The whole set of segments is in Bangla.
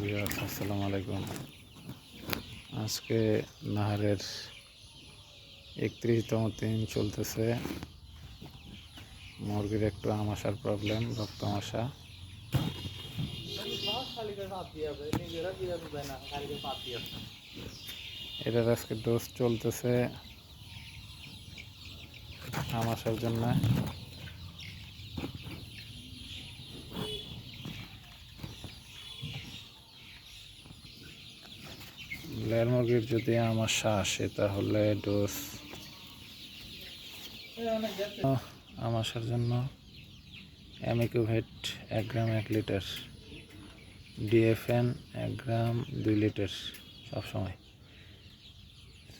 আসসালামু আলাইকুম। আজকে নাহারের একত্রিশতম দিন চলতেছে। মুরগির একটু আমাশার প্রবলেম রক্ত আমাশা এটার আজকে ডোজ চলতেছে আমাশার জন্য। লেয়ার মুরগির যদি আমাশা আসে, তাহলে ডোজ। আমাশার জন্য অ্যামিকোভেট এক গ্রাম, এক লিটার। ডিএফএন এক গ্রাম, দুই লিটার সবসময়।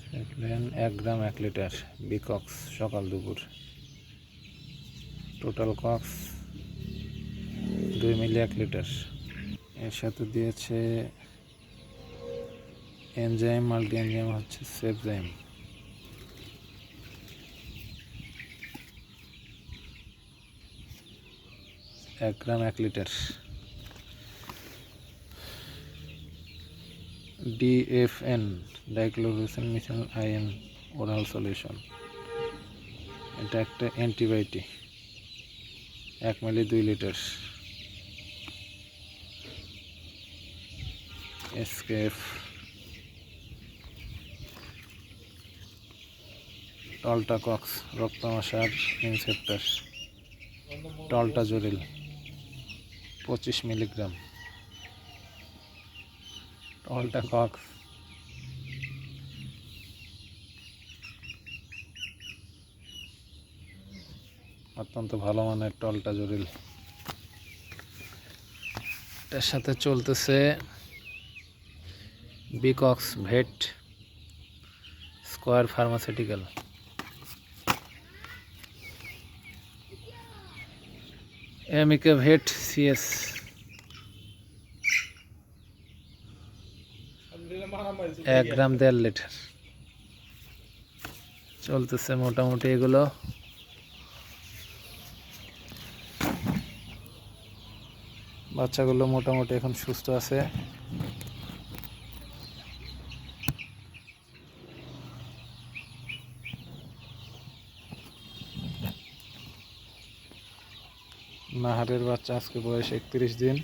সেভলেন এক গ্রাম, এক লিটার। বিকক্স সকাল, দুপুর। টোটাল কক্স দুই মিলি, এক লিটার। এর সাথে দিয়েছে এনজাইম মাল্টি এনজাইম হচ্ছে সেফজাইম এক গ্রাম, এক লিটার। ডিএফএন ডাইক্লোরোসিন মিথাইল আয়ন ওরাল সলিউশন। এটা একটা অ্যান্টিবায়োটিক। এক মিলি, দুই লিটার। এসকেএফ টলটা কক্স, রক্তমাশার ইনসেপ্টার, টলটা জরিল, পঁচিশ মিলিগ্রাম। টলটা কক্স। অত্যন্ত ভালো মানের টলটা জরিল। এটার সাথে চলতেছে বিকক্স ভেট স্কোয়ার ফার্মাসিউটিক্যাল এমিকে ভেট সিএস। এক গ্রাম দেড় লিটার। চলতেছে মোটামুটি এগুলো। বাচ্চাগুলো মোটামুটি এখন সুস্থ আছে। নাহারের বাচ্চা আজকে বয়স একত্রিশ দিন।